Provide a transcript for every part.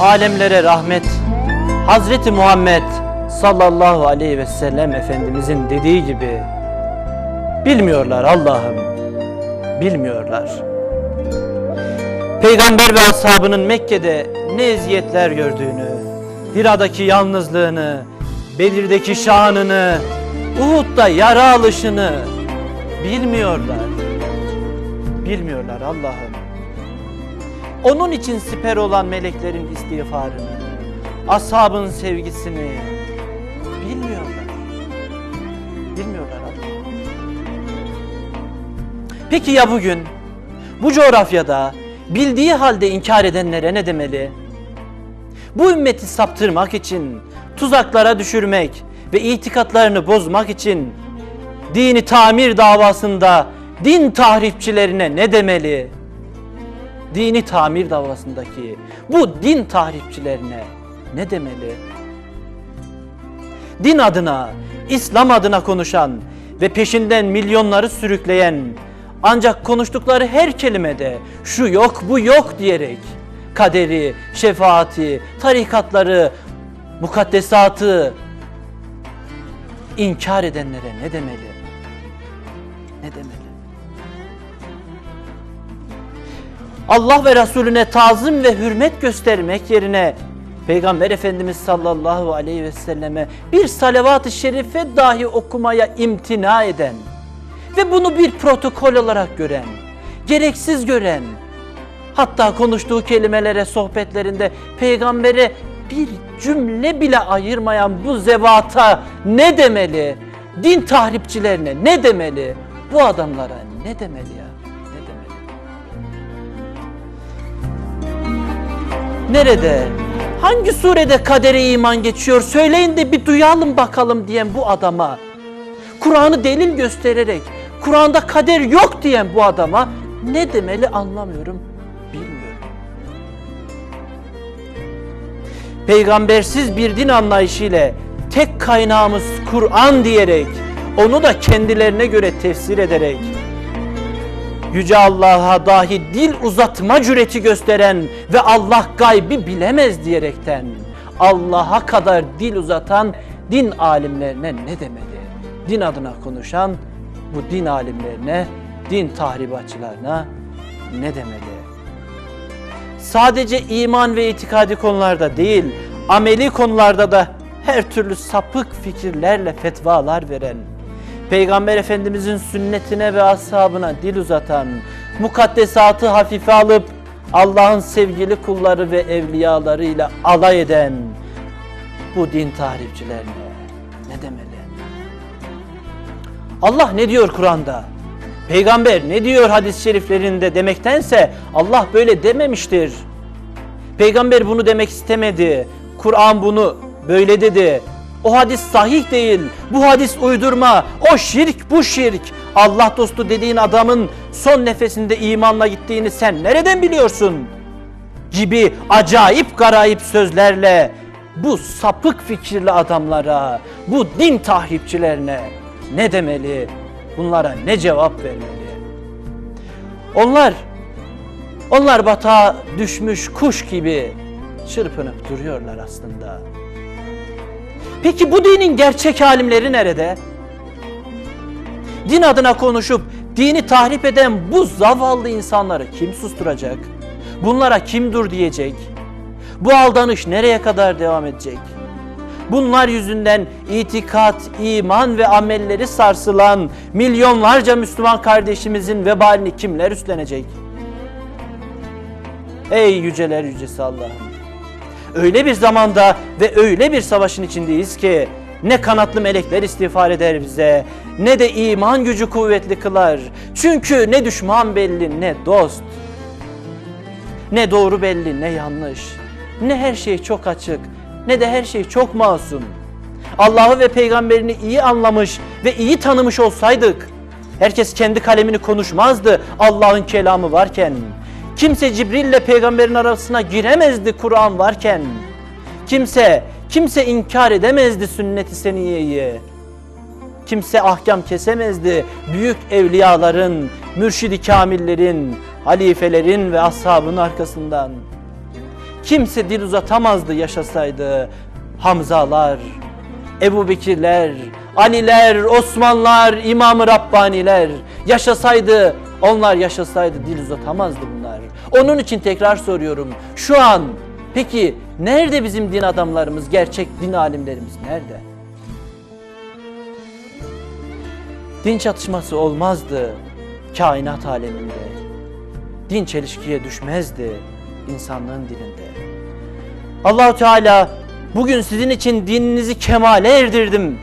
alemlere rahmet, Hazreti Muhammed sallallahu aleyhi ve sellem Efendimizin dediği gibi bilmiyorlar Allah'ım, bilmiyorlar. Peygamber ve ashabının Mekke'de ne eziyetler gördüğünü, Hira'daki yalnızlığını, Bedir'deki şanını, Uhud'da yara alışını bilmiyorlar. Bilmiyorlar Allah'ım. Onun için siper olan meleklerin istiğfarını, ashabın sevgisini bilmiyorlar. Bilmiyorlar Allah'ım. Peki ya bugün bu coğrafyada bildiği halde inkar edenlere ne demeli? Bu ümmeti saptırmak için, tuzaklara düşürmek ve itikatlarını bozmak için dini tamir davasında din tahripçilerine ne demeli? Dini tamir davasındaki bu din tahripçilerine ne demeli? Din adına, İslam adına konuşan ve peşinden milyonları sürükleyen ancak konuştukları her kelimede şu yok bu yok diyerek kaderi, şefaati, tarikatları, mukaddesatı inkar edenlere ne demeli? Ne demeli? Allah ve Resulüne tazım ve hürmet göstermek yerine Peygamber Efendimiz sallallahu aleyhi ve selleme bir salavat-ı şerife dahi okumaya imtina eden ve bunu bir protokol olarak gören, gereksiz gören, hatta konuştuğu kelimelere, sohbetlerinde peygambere bir cümle bile ayırmayan bu zevata ne demeli? Din tahripçilerine ne demeli? Bu adamlara ne demeli ya? Nerede? Hangi surede kadere iman geçiyor? Söyleyin de bir duyalım bakalım diyen bu adama. Kur'an'ı delil göstererek Kur'an'da kader yok diyen bu adama ne demeli anlamıyorum, bilmiyorum. Peygambersiz bir din anlayışı ile tek kaynağımız Kur'an diyerek onu da kendilerine göre tefsir ederek Yüce Allah'a dahi dil uzatma cüreti gösteren ve Allah gaybi bilemez diyerekten Allah'a kadar dil uzatan din alimlerine ne demeli? Din adına konuşan bu din alimlerine, din tahribatçılarına ne demeli? Sadece iman ve itikadi konularda değil, ameli konularda da her türlü sapık fikirlerle fetvalar veren, Peygamber Efendimizin sünnetine ve ashabına dil uzatan, mukaddesatı hafife alıp Allah'ın sevgili kulları ve evliyalarıyla alay eden bu din tahripçilerine ne demeli? Allah ne diyor Kur'an'da? Peygamber ne diyor hadis-i şeriflerinde demektense Allah böyle dememiştir. Peygamber bunu demek istemedi. Kur'an bunu böyle dedi. O hadis sahih değil. Bu hadis uydurma. O şirk bu şirk. Allah dostu dediğin adamın son nefesinde imanla gittiğini sen nereden biliyorsun? Gibi acayip garayip sözlerle bu sapık fikirli adamlara, bu din tahripçilerine ne demeli? Bunlara ne cevap vermeli? Onlar onlar batağa düşmüş kuş gibi çırpınıp duruyorlar aslında. Peki bu dinin gerçek alimleri nerede? Din adına konuşup dini tahrip eden bu zavallı insanları kim susturacak? Bunlara kim dur diyecek? Bu aldanış nereye kadar devam edecek? Bunlar yüzünden itikat, iman ve amelleri sarsılan milyonlarca Müslüman kardeşimizin vebalini kimler üstlenecek? Ey yüceler yücesi Allah'ım! Öyle bir zamanda ve öyle bir savaşın içindeyiz ki ne kanatlı melekler istiğfar eder bize ne de iman gücü kuvvetli kılar. Çünkü ne düşman belli ne dost. Ne doğru belli ne yanlış. Ne her şey çok açık ne de her şey çok masum. Allah'ı ve peygamberini iyi anlamış ve iyi tanımış olsaydık herkes kendi kalemini konuşmazdı Allah'ın kelamı varken. Kimse Cibril ile peygamberin arasına giremezdi Kur'an varken. Kimse kimse inkar edemezdi sünnet-i seniyeyi. Kimse ahkam kesemezdi büyük evliyaların, mürşidi kamillerin, halifelerin ve ashabın arkasından. kimse dil uzatamazdı yaşasaydı. Hamzalar, Ebu Bekirler, Aliler, Osmanlar, İmam-ı Rabbaniler yaşasaydı, onlar yaşasaydı dil uzatamazdı bunlar. Onun için tekrar soruyorum. Şu an peki nerede bizim din adamlarımız, gerçek din alimlerimiz nerede? Din çatışması olmazdı kainat aleminde. Din çelişkiye düşmezdi insanlığın dilinde. Allahu Teala bugün sizin için dininizi kemale erdirdim.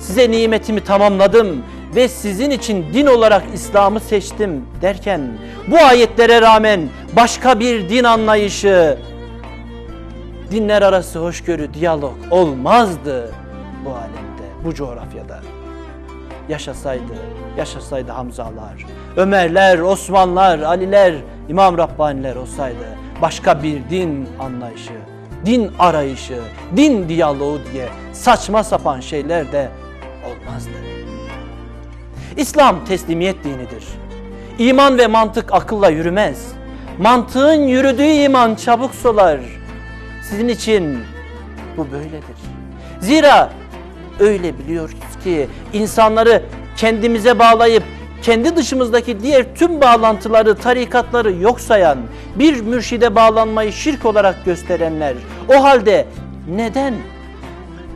Size nimetimi tamamladım ve sizin için din olarak İslam'ı seçtim derken bu ayetlere rağmen başka bir din anlayışı, dinler arası hoşgörü, diyalog olmazdı bu alemde, bu coğrafyada. Yaşasaydı, yaşasaydı Hamzalar, Ömerler, Osmanlar, Aliler, İmam Rabbaniler olsaydı başka bir din anlayışı, din arayışı, din diyaloğu diye saçma sapan şeyler de olmazdı. İslam teslimiyet dinidir. İman ve mantık akılla yürümez. Mantığın yürüdüğü iman çabuk solar. Sizin için bu böyledir. Zira öyle biliyoruz ki insanları kendimize bağlayıp kendi dışımızdaki diğer tüm bağlantıları, tarikatları yok sayan, bir mürşide bağlanmayı şirk olarak gösterenler o halde neden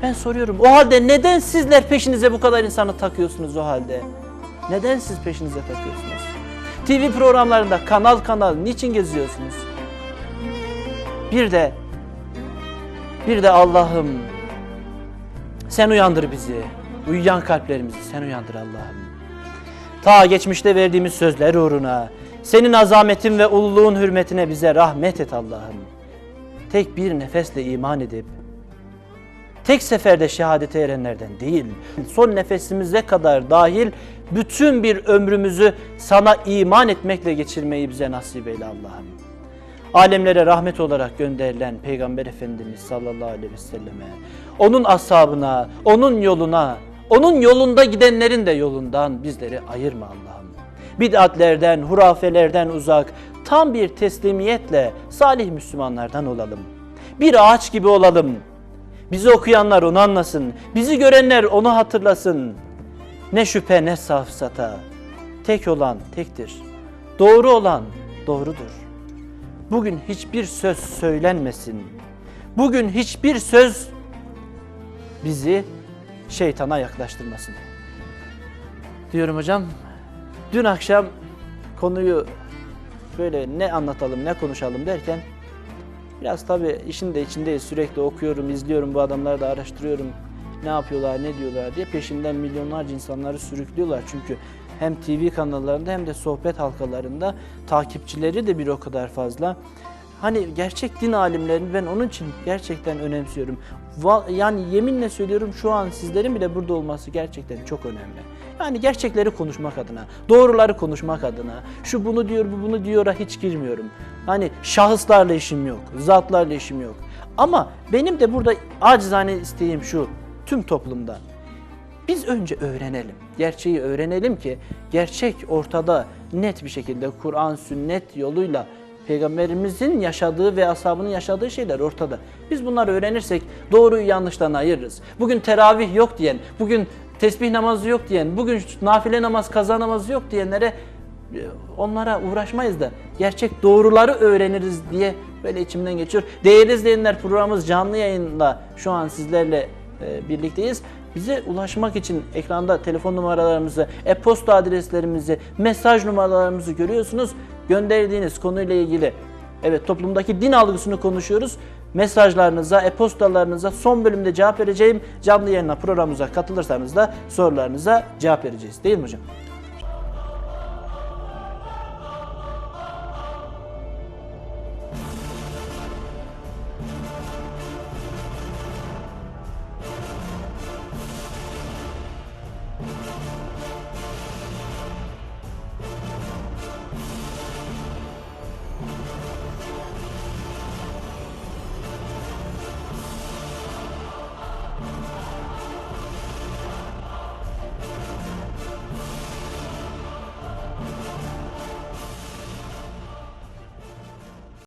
ben soruyorum. O halde neden sizler peşinize bu kadar insanı takıyorsunuz o halde? Neden siz peşinize takıyorsunuz? TV programlarında kanal kanal niçin geziyorsunuz? Bir de bir de Allah'ım sen uyandır bizi. Uyuyan kalplerimizi sen uyandır Allah'ım. Ta geçmişte verdiğimiz sözler uğruna senin azametin ve ululuğun hürmetine bize rahmet et Allah'ım. Tek bir nefesle iman edip tek seferde şehadete erenlerden değil, son nefesimize kadar dahil bütün bir ömrümüzü sana iman etmekle geçirmeyi bize nasip eyle Allah'ım. Alemlere rahmet olarak gönderilen Peygamber Efendimiz sallallahu aleyhi ve selleme, onun ashabına, onun yoluna, onun yolunda gidenlerin de yolundan bizleri ayırma Allah'ım. Bid'atlerden, hurafelerden uzak, tam bir teslimiyetle salih Müslümanlardan olalım. Bir ağaç gibi olalım. Bizi okuyanlar onu anlasın. Bizi görenler onu hatırlasın. Ne şüphe ne safsata. Tek olan tektir. Doğru olan doğrudur. Bugün hiçbir söz söylenmesin. Bugün hiçbir söz bizi şeytana yaklaştırmasın. Diyorum hocam. Dün akşam konuyu böyle ne anlatalım ne konuşalım derken Biraz tabii işin de içindeyiz. Sürekli okuyorum, izliyorum bu adamları da araştırıyorum. Ne yapıyorlar, ne diyorlar diye peşinden milyonlarca insanları sürüklüyorlar. Çünkü hem TV kanallarında hem de sohbet halkalarında takipçileri de bir o kadar fazla. Hani gerçek din alimlerini ben onun için gerçekten önemsiyorum. Yani yeminle söylüyorum şu an sizlerin bile burada olması gerçekten çok önemli. Yani gerçekleri konuşmak adına, doğruları konuşmak adına, şu bunu diyor, bu bunu diyora hiç girmiyorum. Hani şahıslarla işim yok, zatlarla işim yok. Ama benim de burada acizane isteğim şu, tüm toplumdan. Biz önce öğrenelim. Gerçeği öğrenelim ki gerçek ortada net bir şekilde Kur'an, sünnet yoluyla Peygamberimizin yaşadığı ve ashabının yaşadığı şeyler ortada. Biz bunları öğrenirsek doğruyu yanlıştan ayırırız. Bugün teravih yok diyen, bugün tesbih namazı yok diyen, bugün nafile namaz, kaza namazı yok diyenlere e, onlara uğraşmayız da gerçek doğruları öğreniriz diye böyle içimden geçiyor. Değerli izleyenler programımız canlı yayında şu an sizlerle e, birlikteyiz. Bize ulaşmak için ekranda telefon numaralarımızı, e-posta adreslerimizi, mesaj numaralarımızı görüyorsunuz. Gönderdiğiniz konuyla ilgili evet toplumdaki din algısını konuşuyoruz. Mesajlarınıza, e-postalarınıza son bölümde cevap vereceğim. Canlı yayına programımıza katılırsanız da sorularınıza cevap vereceğiz. Değil mi hocam?